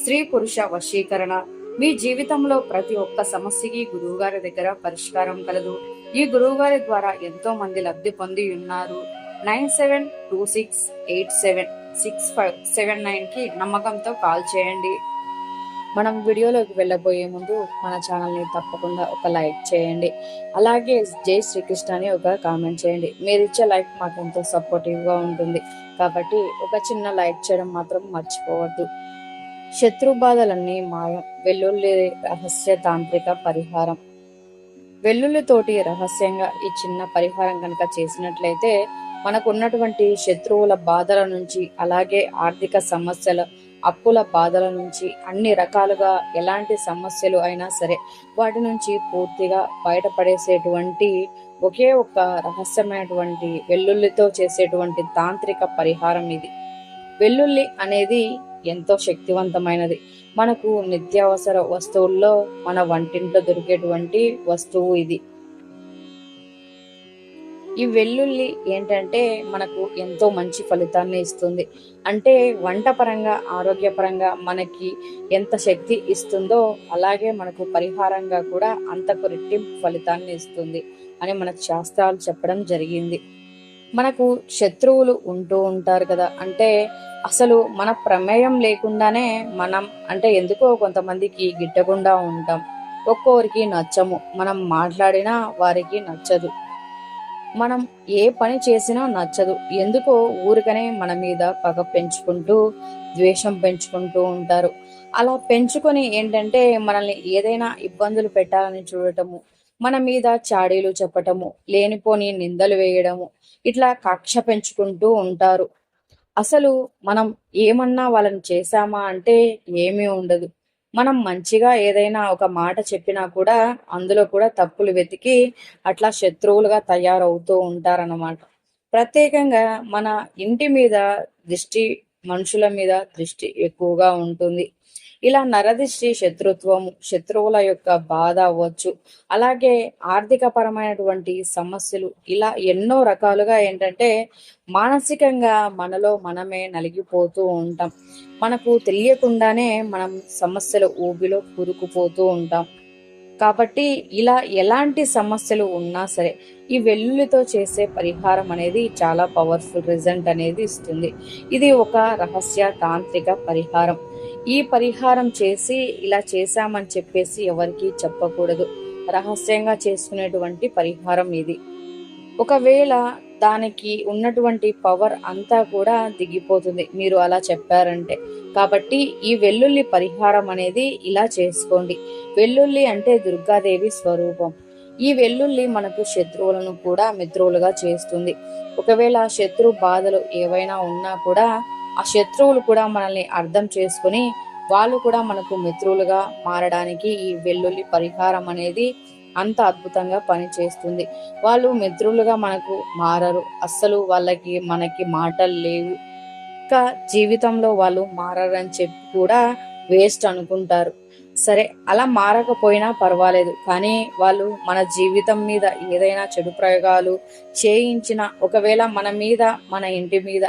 స్త్రీ పురుష వశీకరణ. మీ జీవితంలో ప్రతి ఒక్క సమస్యకి గురువు గారి దగ్గర పరిష్కారం కలదు. ఈ గురువు గారి ద్వారా ఎంతో మంది లబ్ధి పొంది ఉన్నారు. Nine seven two six eight seven six five seven నైన్కి నమ్మకంతో కాల్ చేయండి. మనం వీడియోలోకి వెళ్ళబోయే ముందు మన ఛానల్ని తప్పకుండా ఒక లైక్ చేయండి. అలాగే జై శ్రీకృష్ణ అని ఒక కామెంట్ చేయండి. మీరు ఇచ్చే లైక్ మాకు ఎంతో సపోర్టివ్గా ఉంటుంది. కాబట్టి ఒక చిన్న లైక్ చేయడం మాత్రం మర్చిపోవద్దు. శత్రు బాధలన్నీ మాయం. వెల్లుల్లి రహస్య తాంత్రిక పరిహారం. వెల్లుల్లితోటి రహస్యంగా ఈ చిన్న పరిహారం కనుక చేసినట్లయితే మనకు ఉన్నటువంటి శత్రువుల బాధల నుంచి అలాగే ఆర్థిక సమస్యల అప్పుల బాధల నుంచి అన్ని రకాలుగా ఎలాంటి సమస్యలు అయినా సరే వాటి నుంచి పూర్తిగా బయటపడేసేటువంటి ఒకే ఒక రహస్యమైనటువంటి వెల్లుల్లితో చేసేటువంటి తాంత్రిక పరిహారం ఇది. వెల్లుల్లి అనేది ఎంతో శక్తివంతమైనది. మనకు నిత్యావసర వస్తువుల్లో మన వంటింట్లో దొరికేటువంటి వస్తువు ఇది. ఈ వెల్లుల్లి ఏంటంటే మనకు ఎంతో మంచి ఫలితాన్ని ఇస్తుంది. అంటే వంట పరంగా ఆరోగ్యపరంగా మనకి ఎంత శక్తి ఇస్తుందో అలాగే మనకు పరిహారంగా కూడా అంతకు రెట్టింపు ఫలితాన్ని ఇస్తుంది అని మనకు శాస్త్రాలు చెప్పడం జరిగింది. మనకు శత్రువులు ఉంటూ ఉంటారు కదా. అంటే అసలు మన ప్రమేయం లేకుండానే మనం అంటే ఎందుకో కొంతమందికి గిట్టకుండా ఉంటాం. ఒక్కొరికి నచ్చము. మనం మాట్లాడినా వారికి నచ్చదు. మనం ఏ పని చేసినా నచ్చదు. ఎందుకో ఊరికనే మన మీద పగ పెంచుకుంటూ ద్వేషం పెంచుకుంటూ ఉంటారు. అలా పెంచుకొని ఏంటంటే మనల్ని ఏదైనా ఇబ్బందులు పెట్టాలని చూడటము మన మీద చాడీలు చెప్పటము లేనిపోని నిందలు వేయడము ఇట్లా కక్ష పెంచుకుంటూ ఉంటారు. అసలు మనం ఏమన్నా వాళ్ళని చేశామా అంటే ఏమీ ఉండదు. మనం మంచిగా ఏదైనా ఒక మాట చెప్పినా కూడా అందులో కూడా తప్పులు వెతికి అట్లా శత్రువులుగా తయారవుతూ ఉంటారన్నమాట. ప్రత్యేకంగా మన ఇంటి మీద దృష్టి మనుషుల మీద దృష్టి ఎక్కువగా ఉంటుంది. ఇలా నరదిష్టి శత్రుత్వము శత్రువుల యొక్క బాధ అవ్వచ్చు. అలాగే ఆర్థిక పరమైనటువంటి సమస్యలు ఇలా ఎన్నో రకాలుగా ఏంటంటే మానసికంగా మనలో మనమే నలిగిపోతూ ఉంటాం. మనకు తెలియకుండానే మనం సమస్యల ఊబిలో కూరుకుపోతూ ఉంటాం. కాబట్టి ఇలా ఎలాంటి సమస్యలు ఉన్నా సరే ఈ వెల్లుల్లితో చేసే పరిహారం అనేది చాలా పవర్ఫుల్ రిజల్ట్ అనేది ఇస్తుంది. ఇది ఒక రహస్య తాంత్రిక పరిహారం. ఈ పరిహారం చేసి ఇలా చేశామని చెప్పేసి ఎవరికీ చెప్పకూడదు. రహస్యంగా చేసుకునేటువంటి పరిహారం ఇది. ఒకవేళ దానికి ఉన్నటువంటి పవర్ అంతా కూడా దిగిపోతుంది. మీరు అలా చెప్పారంటే. కాబట్టి ఈ వెల్లుల్లి పరిహారం అనేది ఇలా చేసుకోండి. వెల్లుల్లి అంటే దుర్గాదేవి స్వరూపం. ఈ వెల్లుల్లి మనకు శత్రువులను కూడా మిత్రువులుగా చేస్తుంది. ఒకవేళ శత్రు బాధలు ఏవైనా ఉన్నా కూడా ఆ శత్రువులు కూడా మనల్ని అర్థం చేసుకుని వాళ్ళు కూడా మనకు మిత్రులుగా మారడానికి ఈ వెల్లుల్లి పరిహారం అనేది అంత అద్భుతంగా పనిచేస్తుంది. వాళ్ళు మిత్రులుగా మనకు మారరు. అస్సలు వాళ్ళకి మనకి మాటలు లేవు. ఇంకా జీవితంలో వాళ్ళు మారరని చెప్పి కూడా వేస్ట్ అనుకుంటారు. సరే అలా మారకపోయినా పర్వాలేదు. కానీ వాళ్ళు మన జీవితం మీద ఏదైనా చెడు ప్రయోగాలు చేయించిన ఒకవేళ మన మీద మన ఇంటి మీద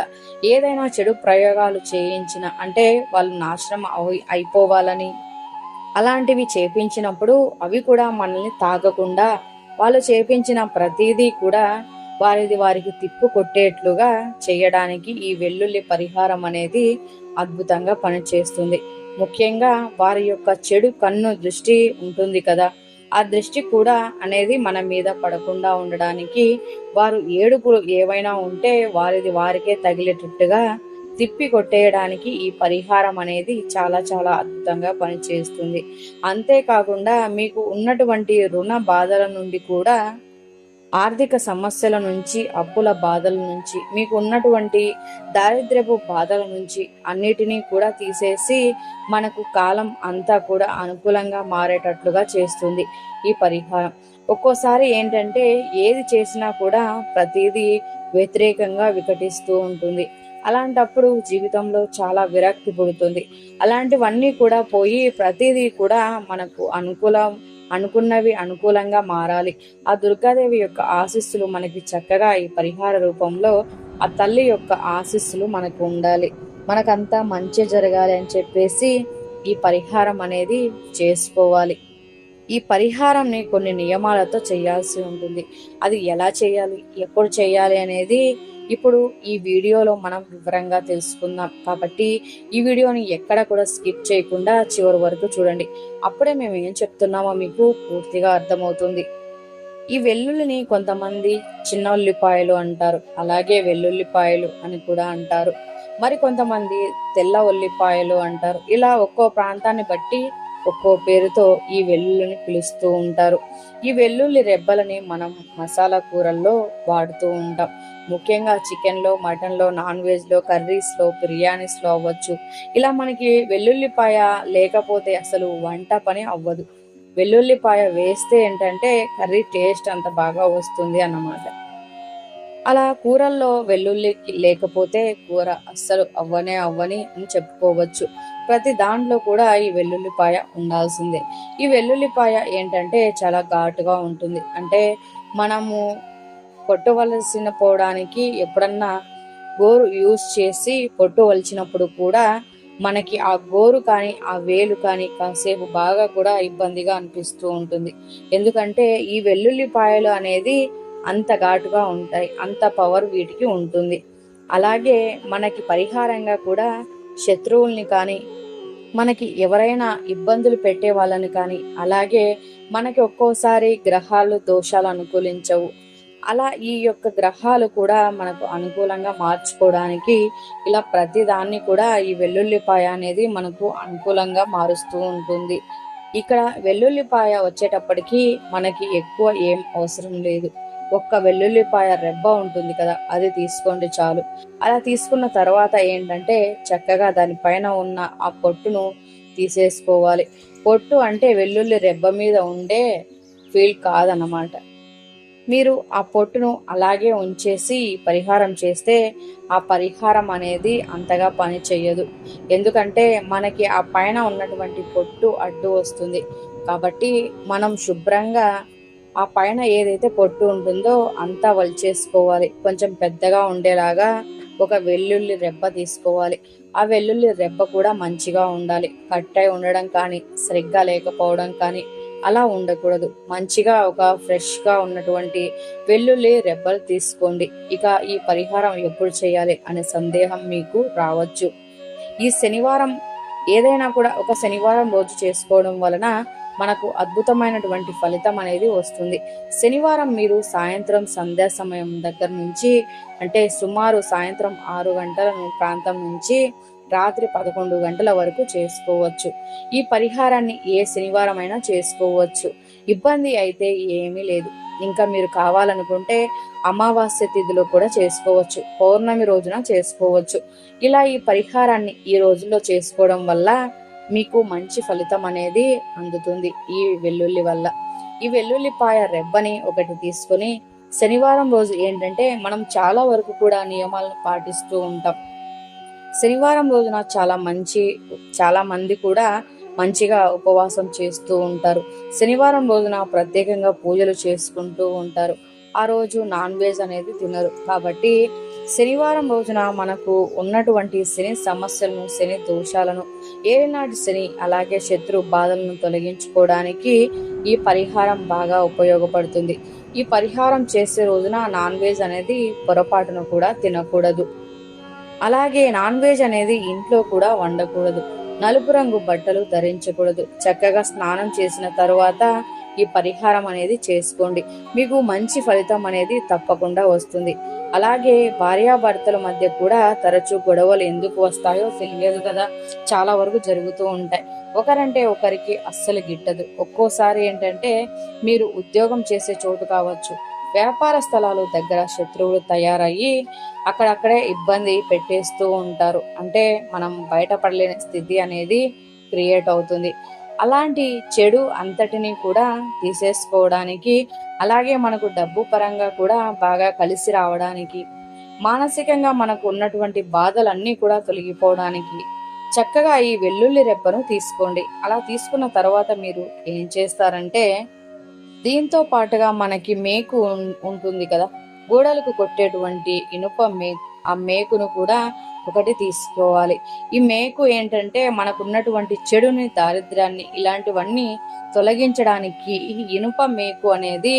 ఏదైనా చెడు ప్రయోగాలు చేయించిన అంటే వాళ్ళు నాశనం అయిపోవాలని అలాంటివి చేపించినప్పుడు అవి కూడా మనల్ని తాగకుండా వాళ్ళు చేపించిన ప్రతిదీ కూడా వారిది వారికి తిప్పు కొట్టేట్లుగా చేయడానికి ఈ వెల్లుల్లి పరిహారం అనేది అద్భుతంగా పనిచేస్తుంది. ముఖ్యంగా వారి యొక్క చెడు కన్ను దృష్టి ఉంటుంది కదా. ఆ దృష్టి కూడా అనేది మన మీద పడకుండా ఉండడానికి వారు ఏడుపులు ఏవైనా ఉంటే వారిది వారికే తగిలేటట్టుగా తిప్పి కొట్టేయడానికి ఈ పరిహారం అనేది చాలా చాలా అద్భుతంగా పనిచేస్తుంది. అంతేకాకుండా మీకు ఉన్నటువంటి రుణ బాధల నుండి కూడా ఆర్థిక సమస్యల నుంచి అప్పుల బాధల నుంచి మీకు ఉన్నటువంటి దారిద్ర్యపు బాధల నుంచి అన్నిటినీ కూడా తీసేసి మనకు కాలం అంతా కూడా అనుకూలంగా మారేటట్లుగా చేస్తుంది ఈ పరిహారం. ఒక్కోసారి ఏంటంటే ఏది చేసినా కూడా ప్రతిదీ వ్యతిరేకంగా వికటిస్తూ ఉంటుంది. అలాంటప్పుడు జీవితంలో చాలా విరక్తి పుడుతుంది. అలాంటివన్నీ కూడా పోయి ప్రతిదీ కూడా మనకు అనుకూలం అనుకున్నవి అనుకూలంగా మారాలి. ఆ దుర్గాదేవి యొక్క ఆశీస్సులు మనకి చక్కగా ఈ పరిహార రూపంలో ఆ తల్లి యొక్క ఆశీస్సులు మనకు ఉండాలి. మనకంతా మంచి జరగాలి అని చెప్పేసి ఈ పరిహారం అనేది చేసుకోవాలి. ఈ పరిహారంని కొన్ని నియమాలతో చేయాల్సి ఉంటుంది. అది ఎలా చేయాలి? ఎప్పుడు చేయాలి అనేది ఇప్పుడు ఈ వీడియోలో మనం వివరంగా తెలుసుకుందాం. కాబట్టి ఈ వీడియోని ఎక్కడ కూడా స్కిప్ చేయకుండా చివరి వరకు చూడండి. అప్పుడే మేము ఏం చెప్తున్నామో మీకు పూర్తిగా అర్థమవుతుంది. ఈ వెల్లుల్లిని కొంతమంది చిన్న ఉల్లిపాయలు అంటారు. అలాగే వెల్లుల్లిపాయలు అని కూడా అంటారు. మరి కొంతమంది తెల్ల ఉల్లిపాయలు అంటారు. ఇలా ఒక్కో ప్రాంతాన్ని బట్టి ఒక్కో పేరుతో ఈ వెల్లుల్లిని పిలుస్తూ ఉంటారు. ఈ వెల్లుల్లి రెబ్బలని మనం మసాలా కూరల్లో వాడుతూ ఉంటాం. ముఖ్యంగా చికెన్లో మటన్లో నాన్ వెజ్లో కర్రీస్లో బిర్యానీస్లో అవ్వచ్చు. ఇలా మనకి వెల్లుల్లిపాయ లేకపోతే అసలు వంట పని అవ్వదు. వెల్లుల్లిపాయ వేస్తే ఏంటంటే కర్రీ టేస్ట్ అంత బాగా వస్తుంది అన్నమాట. అలా కూరల్లో వెల్లుల్లి లేకపోతే కూర అస్సలు అవ్వనే అవ్వని అని చెప్పుకోవచ్చు. ప్రతి దాంట్లో కూడా ఈ వెల్లుల్లిపాయ ఉండాల్సిందే. ఈ వెల్లుల్లిపాయ ఏంటంటే చాలా ఘాటుగా ఉంటుంది. అంటే మనము కొట్టవలసిన పోవడానికి ఎప్పుడన్నా గోరు యూస్ చేసి కొట్టవలసినప్పుడు కూడా మనకి ఆ గోరు కానీ ఆ వేలు కానీ కాసేపు బాగా కూడా ఇబ్బందిగా అనిపిస్తూ ఉంటుంది. ఎందుకంటే ఈ వెల్లుల్లిపాయలు అనేది అంత ఘాటుగా ఉంటాయి. అంత పవర్ వీటికి ఉంటుంది. అలాగే మనకి పరిహారంగా కూడా శత్రువుల్ని కానీ మనకి ఎవరైనా ఇబ్బందులు పెట్టే వాళ్ళని కానీ అలాగే మనకి ఒక్కోసారి గ్రహాలు దోషాలు అనుకూలించవు. అలా ఈ యొక్క గ్రహాలు కూడా మనకు అనుకూలంగా మార్చుకోవడానికి ఇలా ప్రతి దాన్ని కూడా ఈ వెల్లుల్లిపాయ అనేది మనకు అనుకూలంగా మారుస్తూ ఉంటుంది. ఇక్కడ వెల్లుల్లిపాయ వచ్చేటప్పటికి మనకి ఎక్కువ ఏం అవసరం లేదు. ఒక్క వెల్లుల్లిపాయ రెబ్బ ఉంటుంది కదా అది తీసుకోండి చాలు. అలా తీసుకున్న తర్వాత ఏంటంటే చక్కగా దానిపైన ఉన్న ఆ పొట్టును తీసేసుకోవాలి. పొట్టు అంటే వెల్లుల్లి రెబ్బ మీద ఉండే ఫీల్ కాదన్నమాట. మీరు ఆ పొట్టును అలాగే ఉంచేసి పరిహారం చేస్తే ఆ పరిహారం అనేది అంతగా పని చెయ్యదు. ఎందుకంటే మనకి ఆ పైన ఉన్నటువంటి పొట్టు అడ్డు వస్తుంది. కాబట్టి మనం శుభ్రంగా ఆ పైన ఏదైతే పొట్టు ఉంటుందో అంతా వలిచేసుకోవాలి. కొంచెం పెద్దగా ఉండేలాగా ఒక వెల్లుల్లి రెబ్బ తీసుకోవాలి. ఆ వెల్లుల్లి రెబ్బ కూడా మంచిగా ఉండాలి. కట్టై ఉండడం కానీ సరిగ్గా లేకపోవడం కానీ అలా ఉండకూడదు. మంచిగా ఒక ఫ్రెష్గా ఉన్నటువంటి వెల్లుల్లి రెబ్బలు తీసుకోండి. ఇక ఈ పరిహారం ఎప్పుడు చేయాలి అనే సందేహం మీకు రావచ్చు. ఈ శనివారం ఏదైనా కూడా ఒక శనివారం రోజు చేసుకోవడం వలన మనకు అద్భుతమైనటువంటి ఫలితం అనేది వస్తుంది. శనివారం మీరు సాయంత్రం సంధ్యా సమయం దగ్గర నుంచి అంటే సుమారు సాయంత్రం ఆరు గంటల ప్రాంతం నుంచి రాత్రి పదకొండు గంటల వరకు చేసుకోవచ్చు. ఈ పరిహారాన్ని ఏ శనివారం అయినా చేసుకోవచ్చు. ఇబ్బంది అయితే ఏమీ లేదు. ఇంకా మీరు కావాలనుకుంటే అమావాస్య తిథిలో కూడా చేసుకోవచ్చు. పౌర్ణమి రోజున చేసుకోవచ్చు. ఇలా ఈ పరిహారాన్ని ఈ రోజుల్లో చేసుకోవడం వల్ల మీకు మంచి ఫలితం అనేది అందుతుంది ఈ వెల్లుల్లి వల్ల. ఈ వెల్లుల్లిపాయ రెబ్బని ఒకటి తీసుకొని శనివారం రోజు ఏంటంటే మనం చాలా వరకు కూడా నియమాలను పాటిస్తూ ఉంటాం. శనివారం రోజున చాలా మంచి చాలా మంది కూడా మంచిగా ఉపవాసం చేస్తూ ఉంటారు. శనివారం రోజున ప్రత్యేకంగా పూజలు చేసుకుంటూ ఉంటారు. ఆ రోజు నాన్ వెజ్ అనేది తినరు. కాబట్టి శనివారం రోజున మనకు ఉన్నటువంటి శని సమస్యలను శని దోషాలను ఏనాటి శని అలాగే శత్రు బాధలను తొలగించుకోవడానికి ఈ పరిహారం బాగా ఉపయోగపడుతుంది. ఈ పరిహారం చేసే రోజున నాన్ వెజ్ అనేది పొరపాటును కూడా తినకూడదు. అలాగే నాన్ వెజ్ అనేది ఇంట్లో కూడా వండకూడదు. నలుపు రంగు బట్టలు ధరించకూడదు. చక్కగా స్నానం చేసిన తరువాత ఈ పరిహారం అనేది చేసుకోండి. మీకు మంచి ఫలితం అనేది తప్పకుండా వస్తుంది. అలాగే భార్యాభర్తల మధ్య కూడా తరచూ గొడవలు ఎందుకు వస్తాయో తెలియదు కదా. చాలా వరకు జరుగుతూ ఉంటాయి. ఒకరంటే ఒకరికి అస్సలు గిట్టదు. ఒక్కోసారి ఏంటంటే మీరు ఉద్యోగం చేసే చోటు కావచ్చు. వ్యాపార స్థలాలు దగ్గర శత్రువులు తయారయ్యి అక్కడక్కడే ఇబ్బంది పెట్టేస్తూ ఉంటారు. అంటే మనం బయటపడలేని స్థితి అనేది క్రియేట్ అవుతుంది. అలాంటి చెడు అంతటిని కూడా తీసేసుకోవడానికి అలాగే మనకు డబ్బు పరంగా కూడా బాగా కలిసి రావడానికి మానసికంగా మనకు ఉన్నటువంటి బాధలన్నీ కూడా తొలగిపోవడానికి చక్కగా ఈ వెల్లుల్లి రెబ్బను తీసుకోండి. అలా తీసుకున్న తర్వాత మీరు ఏం చేస్తారంటే దీంతో పాటుగా మనకి మేకు ఉం- ఉంటుంది కదా? గోడలకు కొట్టేటువంటి ఇనుప మే ఆ మేకును కూడా ఒకటి తీసుకోవాలి. ఈ మేకు ఏంటంటే మనకున్నటువంటి చెడుని దారిద్ర్యాన్ని ఇలాంటివన్నీ తొలగించడానికి ఈ ఇనుప మేకు అనేది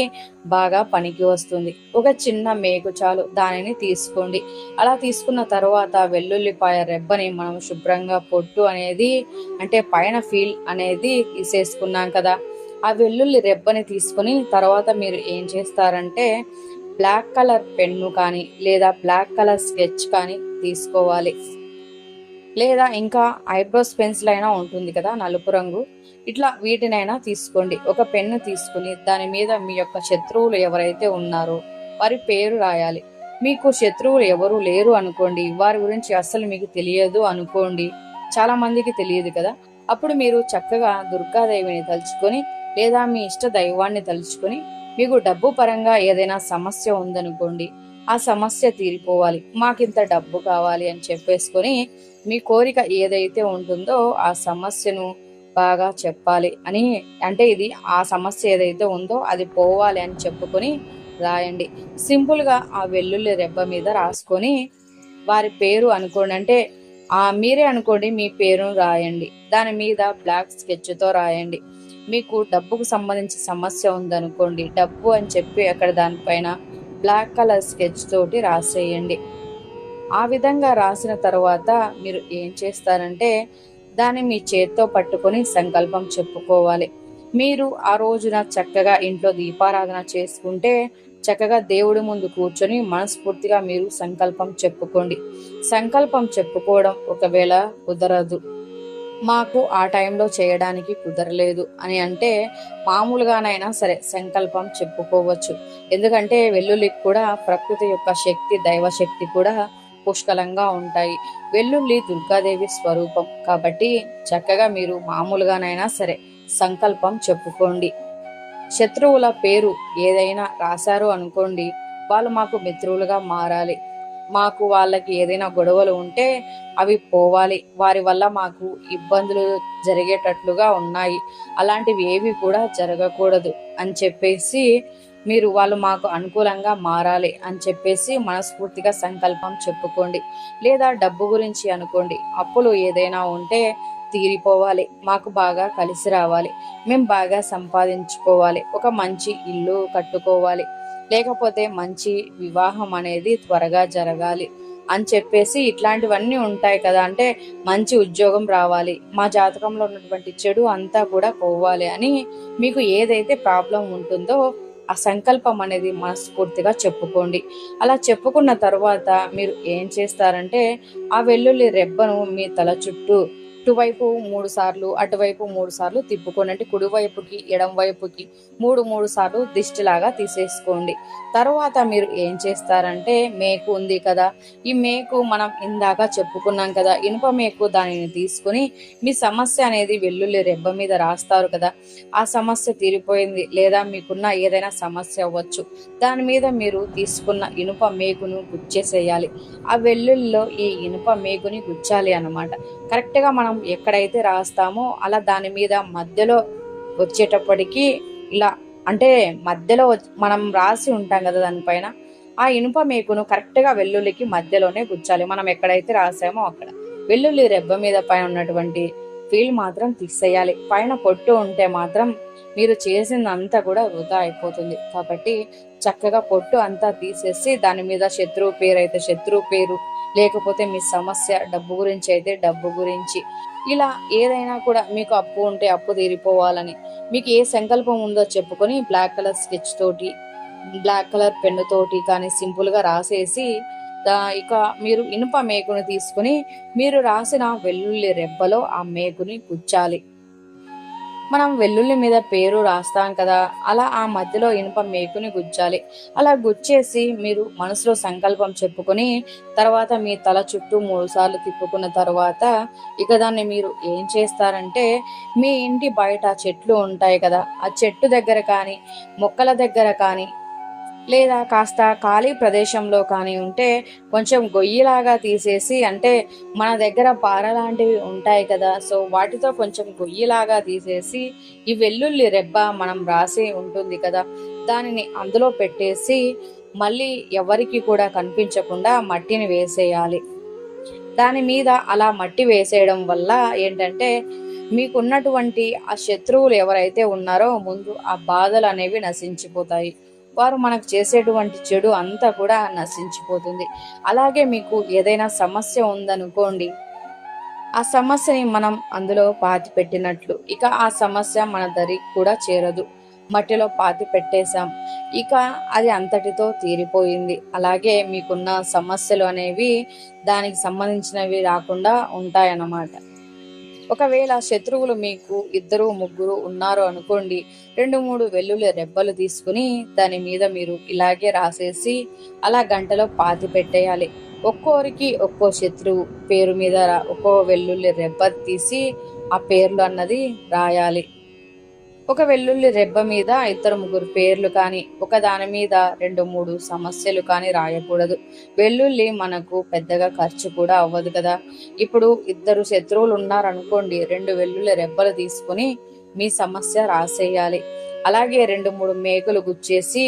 బాగా పనికి వస్తుంది. ఒక చిన్న మేకు చాలు దానిని తీసుకోండి. అలా తీసుకున్న తర్వాత వెల్లుల్లిపాయ రెబ్బని మనం శుభ్రంగా పొట్టు అనేది అంటే పైన ఫీల్ అనేది తీసేసుకున్నాం కదా. ఆ వెల్లుల్లి రెబ్బని తీసుకుని తర్వాత మీరు ఏం చేస్తారంటే బ్లాక్ కలర్ పెన్ను కానీ లేదా బ్లాక్ కలర్ స్కెచ్ కానీ తీసుకోవాలి. లేదా ఇంకా ఐబ్రోస్ పెన్సిల్ అయినా ఉంటుంది కదా నలుపు రంగు. ఇట్లా వీటినైనా తీసుకోండి. ఒక పెన్ను తీసుకుని దాని మీద మీ యొక్క శత్రువులు ఎవరైతే ఉన్నారో వారి పేరు రాయాలి. మీకు శత్రువులు ఎవరు లేరు అనుకోండి. వారి గురించి అస్సలు మీకు తెలియదు అనుకోండి. చాలా మందికి తెలియదు కదా. అప్పుడు మీరు చక్కగా దుర్గాదేవిని తలుచుకొని లేదా మీ ఇష్ట దైవాన్ని తలుచుకొని మీకు డబ్బు పరంగా ఏదైనా సమస్య ఉందనుకోండి ఆ సమస్య తీరిపోవాలి. మాకింత డబ్బు కావాలి అని చెప్పేసుకొని మీ కోరిక ఏదైతే ఉంటుందో ఆ సమస్యను బాగా చెప్పాలి అని అంటే ఇది ఆ సమస్య ఏదైతే ఉందో అది పోవాలి అని చెప్పుకొని రాయండి. సింపుల్గా ఆ వెల్లుల్లి రెబ్బ మీద రాసుకొని వారి పేరు అనుకోండి అంటే ఆ మీరే అనుకోండి మీ పేరును రాయండి. దాని మీద బ్లాక్ స్కెచ్తో రాయండి. మీకు డబ్బుకు సంబంధించిన సమస్య ఉందనుకోండి డబ్బు అని చెప్పి అక్కడ దానిపైన బ్లాక్ కలర్ స్కెచ్ తోటి రాసేయండి. ఆ విధంగా రాసిన తర్వాత మీరు ఏం చేస్తారంటే దాన్ని మీ చేత్తో పట్టుకొని సంకల్పం చెప్పుకోవాలి. మీరు ఆ రోజున చక్కగా ఇంట్లో దీపారాధన చేసుకుంటే చక్కగా దేవుడి ముందు కూర్చొని మనస్ఫూర్తిగా మీరు సంకల్పం చెప్పుకోండి. సంకల్పం చెప్పుకోవడం ఒకవేళ కుదరదు. మాకు ఆ టైంలో చేయడానికి కుదరలేదు అని అంటే మామూలుగానైనా సరే సంకల్పం చెప్పుకోవచ్చు. ఎందుకంటే వెల్లుల్లికి కూడా ప్రకృతి యొక్క శక్తి దైవ శక్తి కూడా పుష్కలంగా ఉంటాయి. వెల్లుల్లి దుర్గాదేవి స్వరూపం. కాబట్టి చక్కగా మీరు మామూలుగానైనా సరే సంకల్పం చెప్పుకోండి. శత్రువుల పేరు ఏదైనా రాశారు అనుకోండి వాళ్ళు మాకు మిత్రులుగా మారాలి. మాకు వాళ్ళకి ఏదైనా గొడవలు ఉంటే అవి పోవాలి. వారి వల్ల మాకు ఇబ్బందులు జరిగేటట్లుగా ఉన్నాయి. అలాంటివి ఏవి కూడా జరగకూడదు అని చెప్పేసి మీరు వాళ్ళు మాకు అనుకూలంగా మారాలి అని చెప్పేసి మనస్ఫూర్తిగా సంకల్పం చెప్పుకోండి. లేదా డబ్బు గురించి అనుకోండి. అప్పులు ఏదైనా ఉంటే తీరిపోవాలి. మాకు బాగా కలిసి రావాలి. మేము బాగా సంపాదించుకోవాలి. ఒక మంచి ఇల్లు కట్టుకోవాలి. లేకపోతే మంచి వివాహం అనేది త్వరగా జరగాలి అని చెప్పేసి ఇట్లాంటివన్నీ ఉంటాయి కదా. అంటే మంచి ఉద్యోగం రావాలి మా జాతకంలో ఉన్నటువంటి చెడు అంతా కూడా పోవాలి అని మీకు ఏదైతే ప్రాబ్లం ఉంటుందో ఆ సంకల్పం అనేది మనస్ఫూర్తిగా చెప్పుకోండి. అలా చెప్పుకున్న తర్వాత మీరు ఏం చేస్తారంటే ఆ వెల్లుల్లి రెబ్బను మీ తల చుట్టూ ఇటువైపు మూడు సార్లు అటువైపు మూడు సార్లు తిప్పుకోండి. అంటే కుడివైపుకి ఎడం వైపుకి మూడు మూడు సార్లు దిష్టిలాగా తీసేసుకోండి. తర్వాత మీరు ఏం చేస్తారంటే మేకు ఉంది కదా ఈ మేకు మనం ఇందాక చెప్పుకున్నాం కదా ఇనుప మేకు దానిని తీసుకుని మీ సమస్య అనేది వెల్లుల్లి రెబ్బ మీద రాస్తారు కదా ఆ సమస్య తీరిపోయింది లేదా మీకున్న ఏదైనా సమస్య అవ్వచ్చు దాని మీద మీరు తీసుకున్న ఇనుప మేకును గుచ్చేసేయాలి. ఆ వెల్లుల్లిలో ఈ ఇనుప మేకుని గుచ్చాలి అన్నమాట. కరెక్ట్గా మనం మనం ఎక్కడైతే రాస్తామో అలా దాని మీద మధ్యలో వచ్చేటప్పటికి ఇలా అంటే మధ్యలో మనం రాసి ఉంటాం కదా దానిపైన ఆ ఇనుప మేకును కరెక్ట్గా వెల్లుల్లికి మధ్యలోనే గుచ్చాలి. మనం ఎక్కడైతే రాసామో అక్కడ. వెల్లుల్లి రెబ్బ మీద పైన ఉన్నటువంటి ఫీల్ మాత్రం తీసేయాలి. పైన పొట్టు ఉంటే మాత్రం మీరు చేసిందంతా కూడా వృధా అయిపోతుంది. కాబట్టి చక్కగా పొట్టు అంతా తీసేసి దాని మీద శత్రువు పేరు అయితే శత్రువు పేరు లేకపోతే మీ సమస్య డబ్బు గురించి అయితే డబ్బు గురించి. ఇలా ఏదైనా కూడా మీకు అప్పు ఉంటే అప్పు తీరిపోవాలని మీకు ఏ సంకల్పం ఉందో చెప్పుకొని బ్లాక్ కలర్ స్కెచ్ తోటి బ్లాక్ కలర్ పెన్ను తోటి కానీ సింపుల్గా రాసేసి ఇక మీరు ఇనుప మేకుని తీసుకుని మీరు రాసిన వెల్లుల్లి రెబ్బలో ఆ మేకుని గుచ్చాలి. మనం వెల్లుల్లి మీద పేరు రాస్తాం కదా అలా ఆ మధ్యలో ఇనుప మేకుని గుచ్చాలి అలా గుచ్చేసి మీరు మనసులో సంకల్పం చెప్పుకొని తర్వాత మీ తల చుట్టూ మూడు సార్లు తిప్పుకున్న తర్వాత ఇక దాన్ని మీరు ఏం చేస్తారంటే మీ ఇంటి బయట చెట్లు ఉంటాయి కదా ఆ చెట్టు దగ్గర కానీ మొక్కల దగ్గర కానీ లేదా కాస్త ఖాళీ ప్రదేశంలో కానీ ఉంటే కొంచెం గొయ్యిలాగా తీసేసి అంటే మన దగ్గర పార లాంటివి ఉంటాయి కదా సో వాటితో కొంచెం గొయ్యిలాగా తీసేసి ఈ వెల్లుల్లి రెబ్బ మనం రాసి ఉంటుంది కదా దానిని అందులో పెట్టేసి మళ్ళీ ఎవరికి కూడా కనిపించకుండా మట్టిని వేసేయాలి. దాని మీద అలా మట్టి వేసేయడం వల్ల ఏంటంటే మీకున్నటువంటి ఆ శత్రువులు ఎవరైతే ఉన్నారో ముందు ఆ బాధలు అనేవి నశించిపోతాయి. వారు మనకు చేసేటువంటి చెడు అంతా కూడా నశించిపోతుంది. అలాగే మీకు ఏదైనా సమస్య ఉందనుకోండి ఆ సమస్యని మనం అందులో పాతి పెట్టినట్లు ఇక ఆ సమస్య మన దరి కూడా చేరదు. మట్టిలో పాతి పెట్టేశాం. ఇక అది అంతటితో తీరిపోయింది. అలాగే మీకున్న సమస్యలు అనేవి దానికి సంబంధించినవి రాకుండా ఉంటాయన్నమాట. ఒకవేళ శత్రువులు మీకు ఇద్దరు ముగ్గురు ఉన్నారు అనుకోండి రెండు మూడు వెల్లుల్లి రెబ్బలు తీసుకుని దాని మీద మీరు ఇలాగే రాసేసి అలా గంటలో పాతి పెట్టేయాలి. ఒక్కోరికి ఒక్కో శత్రువు పేరు మీద ఒక్కో వెల్లుల్లి రెబ్బ తీసి ఆ పేర్లు అన్నది రాయాలి. ఒక వెల్లుల్లి రెబ్బ మీద ఇద్దరు ముగ్గురు పేర్లు కానీ ఒక దాని మీద రెండు మూడు సమస్యలు కానీ రాయకూడదు. వెల్లుల్లి మనకు పెద్దగా ఖర్చు కూడా అవ్వదు కదా. ఇప్పుడు ఇద్దరు శత్రువులు ఉన్నారనుకోండి రెండు వెల్లుల్లి రెబ్బలు తీసుకుని మీ సమస్య రాసేయాలి. అలాగే రెండు మూడు మేకలు గుచ్చేసి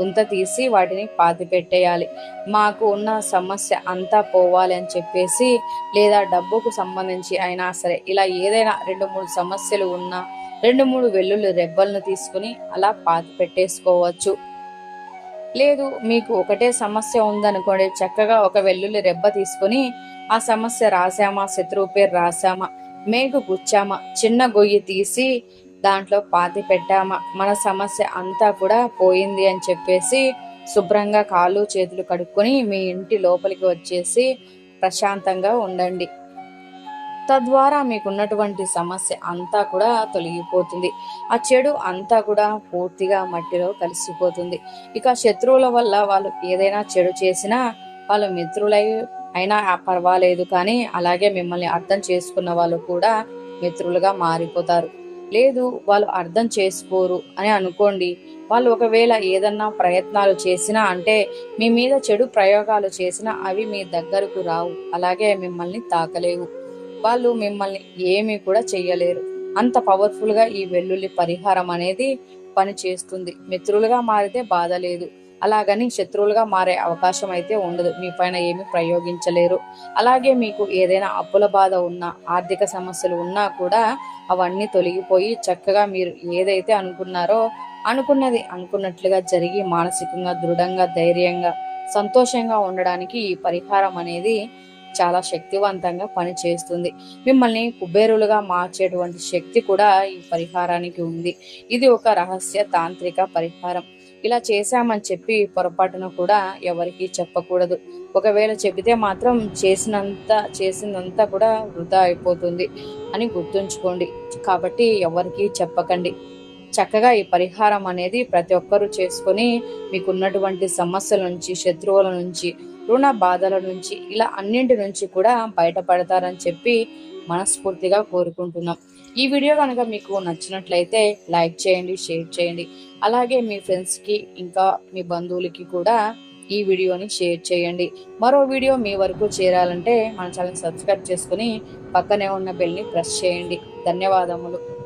గుంత తీసి వాటిని పాతి పెట్టేయాలి. మాకు ఉన్న సమస్య అంతా పోవాలి అని చెప్పేసి లేదా డబ్బుకు సంబంధించి అయినా సరే ఇలా ఏదైనా రెండు మూడు సమస్యలు ఉన్నా రెండు మూడు వెల్లుల్లి రెబ్బలను తీసుకుని అలా పాతి పెట్టేసుకోవచ్చు. లేదు మీకు ఒకటే సమస్య ఉందనుకోండి. చక్కగా ఒక వెల్లుల్లి రెబ్బ తీసుకుని ఆ సమస్య రాసామా శత్రువు పేరు రాసామా మేకు గుచ్చామా? చిన్న గొయ్యి తీసి దాంట్లో పాతి పెట్టామా? మన సమస్య అంతా కూడా పోయింది అని చెప్పేసి శుభ్రంగా కాళ్ళు చేతులు కడుక్కొని మీ ఇంటి లోపలికి వచ్చేసి ప్రశాంతంగా ఉండండి. తద్వారా మీకున్నటువంటి సమస్య అంతా కూడా తొలగిపోతుంది. ఆ చెడు అంతా కూడా పూర్తిగా మట్టిలో కలిసిపోతుంది. ఇక శత్రువుల వల్ల వాళ్ళు ఏదైనా చెడు చేసినా వాళ్ళ మిత్రులై అయినా పర్వాలేదు కానీ అలాగే మిమ్మల్ని అర్థం చేసుకున్న వాళ్ళు కూడా మిత్రులుగా మారిపోతారు. లేదు వాళ్ళు అర్థం చేసుకోరు అని అనుకోండి. వాళ్ళు ఒకవేళ ఏదన్నా ప్రయత్నాలు చేసినా అంటే మీ మీద చెడు ప్రయోగాలు చేసినా అవి మీ దగ్గరకు రావు. అలాగే మిమ్మల్ని తాకలేవు. వాళ్ళు మిమ్మల్ని ఏమీ కూడా చెయ్యలేరు. అంత పవర్ఫుల్గా ఈ వెల్లుల్లి పరిహారం అనేది పని చేస్తుంది. మిత్రులుగా మారితే బాధ లేదు. అలాగని శత్రువులుగా మారే అవకాశం అయితే ఉండదు. మీ పైన ఏమి ప్రయోగించలేరు. అలాగే మీకు ఏదైనా అప్పుల బాధ ఉన్నా ఆర్థిక సమస్యలు ఉన్నా కూడా అవన్నీ తొలగిపోయి చక్కగా మీరు ఏదైతే అనుకున్నారో అనుకున్నది అనుకున్నట్లుగా జరిగి మానసికంగా దృఢంగా ధైర్యంగా సంతోషంగా ఉండడానికి ఈ పరిహారం అనేది చాలా శక్తివంతంగా పనిచేస్తుంది మిమ్మల్ని కుబేరులుగా మార్చేటువంటి శక్తి కూడా ఈ పరిహారానికి ఉంది. ఇది ఒక రహస్య తాంత్రిక పరిహారం. ఇలా చేశామని చెప్పి పొరపాటున కూడా ఎవరికి చెప్పకూడదు. ఒకవేళ చెబితే మాత్రం చేసినంత చేసినంత కూడా వృధా అయిపోతుంది అని గుర్తుంచుకోండి. కాబట్టి ఎవరికి చెప్పకండి. చక్కగా ఈ పరిహారం అనేది ప్రతి ఒక్కరూ చేసుకొని మీకున్నటువంటి సమస్యల నుంచి శత్రువుల నుంచి రుణ బాధల నుంచి ఇలా అన్నింటి నుంచి కూడా బయటపడతారని చెప్పి మనస్ఫూర్తిగా కోరుకుంటున్నాం. ఈ వీడియో కనుక మీకు నచ్చినట్లయితే లైక్ చేయండి షేర్ చేయండి. అలాగే మీ ఫ్రెండ్స్కి ఇంకా మీ బంధువులకి కూడా ఈ వీడియోని షేర్ చేయండి. మరో వీడియో మీ వరకు చేరాలంటే మన ఛానల్ సబ్స్క్రైబ్ చేసుకుని పక్కనే ఉన్న బెల్ని ప్రెస్ చేయండి. ధన్యవాదములు.